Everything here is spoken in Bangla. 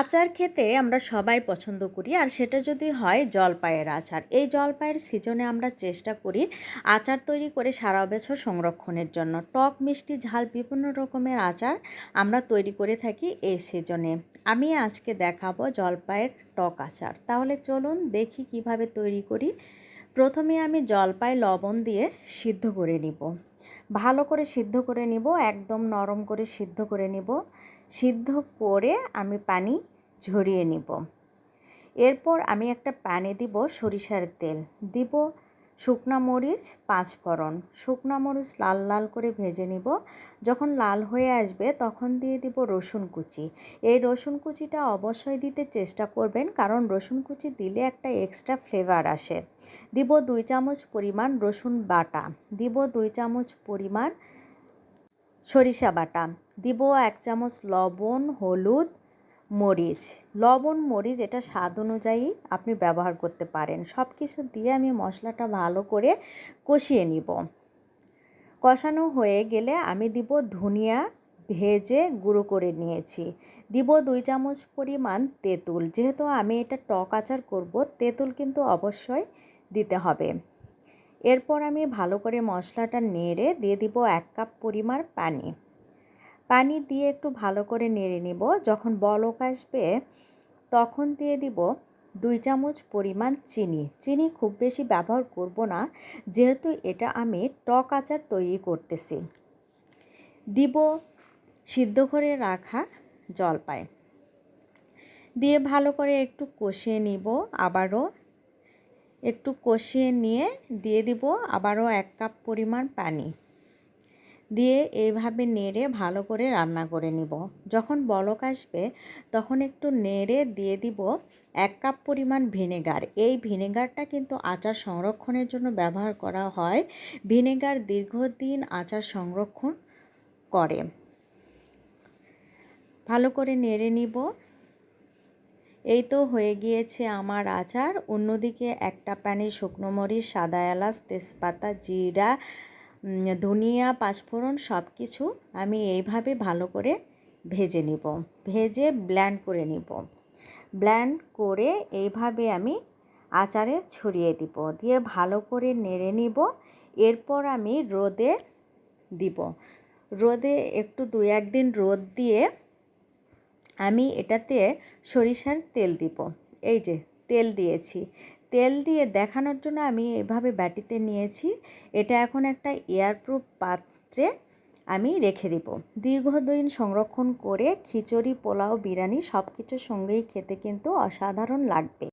আচার খেতে আমরা সবাই পছন্দ করি, আর সেটা যদি হয় জলপাইয়ের আচার। এই জলপাইয়ের সিজনে আমরা চেষ্টা করি আচার তৈরি করে সারা বছর সংরক্ষণের জন্য। টক, মিষ্টি, ঝাল, বিভিন্ন রকমের আচার আমরা তৈরি করে থাকি এই সিজনে। আমি আজকে দেখাবো জলপাইয়ের টক আচার। তাহলে চলুন দেখি কীভাবে তৈরি করি। প্রথমে আমি জলপাই লবণ দিয়ে সিদ্ধ করে নিব। ভালো করে সিদ্ধ করে নিব, একদম নরম করে সিদ্ধ করে নিব। সিদ্ধ করে আমি পানি ঝরিয়ে নিব। এরপর আমি একটা প্যানে দিব সরিষার তেল। দিব শুকনা মরিচ, পাঁচ ফোড়ন। শুকনা মরিচ লাল লাল করে ভেজে নিব। যখন লাল হয়ে আসবে তখন দিয়ে দিব রসুন কুচি। এই রসুন কুচিটা অবশ্যই দিতে চেষ্টা করবেন, কারণ রসুন কুচি দিলে একটা এক্সট্রা ফ্লেভার আসে। দিব দুই চামচ পরিমাণ রসুন বাটা। দিব দুই চামচ পরিমাণ সরিষা বাটা। দিব এক চামচ লবণ, হলুদ, মরিচ। লবণ, মরিচ এটা স্বাদ অনুযায়ী আপনি ব্যবহার করতে পারেন। সব কিছু দিয়ে আমি মশলাটা ভালো করে কষিয়ে নিব। কষানো হয়ে গেলে আমি দিব ধনিয়া ভেজে গুঁড়ো করে নিয়েছি। দিব দুই চামচ পরিমাণ তেঁতুল। যেহেতু আমি এটা টক আচার করব, তেঁতুল কিন্তু অবশ্যই দিতে হবে। এরপর আমি ভালো করে মশলাটা নেড়ে দিয়ে দিব এক কাপ পরিমাণ পানি। পানি দিয়ে একটু ভালো করে নেড়ে নিব। যখন বলক আসবে, তখন দিয়ে দিব দুই চামচ পরিমাণ চিনি। চিনি খুব বেশি ব্যবহার করব না, যেহেতু এটা আমি টক আচার তৈরি করতেছি। দিব সিদ্ধ করে রাখা জলপাই। দিয়ে ভালো করে একটু কষিয়ে নিব আবারও। একটু কষিয়ে নিয়ে দিয়ে দিব আবারও এক কাপ পরিমাণ পানি। দিয়ে এইভাবে নেড়ে ভালো করে রান্না করে নিব। যখন বলক আসবে, তখন একটু নেড়ে দিয়ে দিব এক কাপ পরিমাণ ভিনেগার। এই ভিনেগারটা কিন্তু আচার সংরক্ষণের জন্য ব্যবহার করা হয়। ভিনেগার দীর্ঘদিন আচার সংরক্ষণ করে। ভালো করে নেড়ে নিব। এই তো হয়ে গিয়েছে আমার আচার। অন্যদিকে একটা প্যানে শুকনো মরিচ, সাদা এলাচ, তেজপাতা, জিরা ধনিয়া, পাঁচফোড়ন সব কিছু আমি এইভাবে ভালো করে ভেজে নিব। ভেজে ব্ল্যান্ড করে নিব। ব্ল্যান্ড করে এইভাবে আমি আচারে ছড়িয়ে দিব। দিয়ে ভালো করে নেড়ে নিব। এরপর আমি রোদে দিব। রোদে একটু দু একদিন রোদ দিয়ে আমি এটাতে সরিষার তেল দিব। এই যে, তেল দিয়েছি। তেল দিয়ে দেখানোর জন্য আমি এভাবে ব্যাটিতে নিয়েছি। এটা এখন একটা এয়ারপ্রুফ পাত্রে আমি রেখে দিব। দীর্ঘদিন সংরক্ষণ করে খিচুড়ি, পোলাও, বিরিয়ানি সব কিছুর সঙ্গেই খেতে কিন্তু অসাধারণ লাগবে।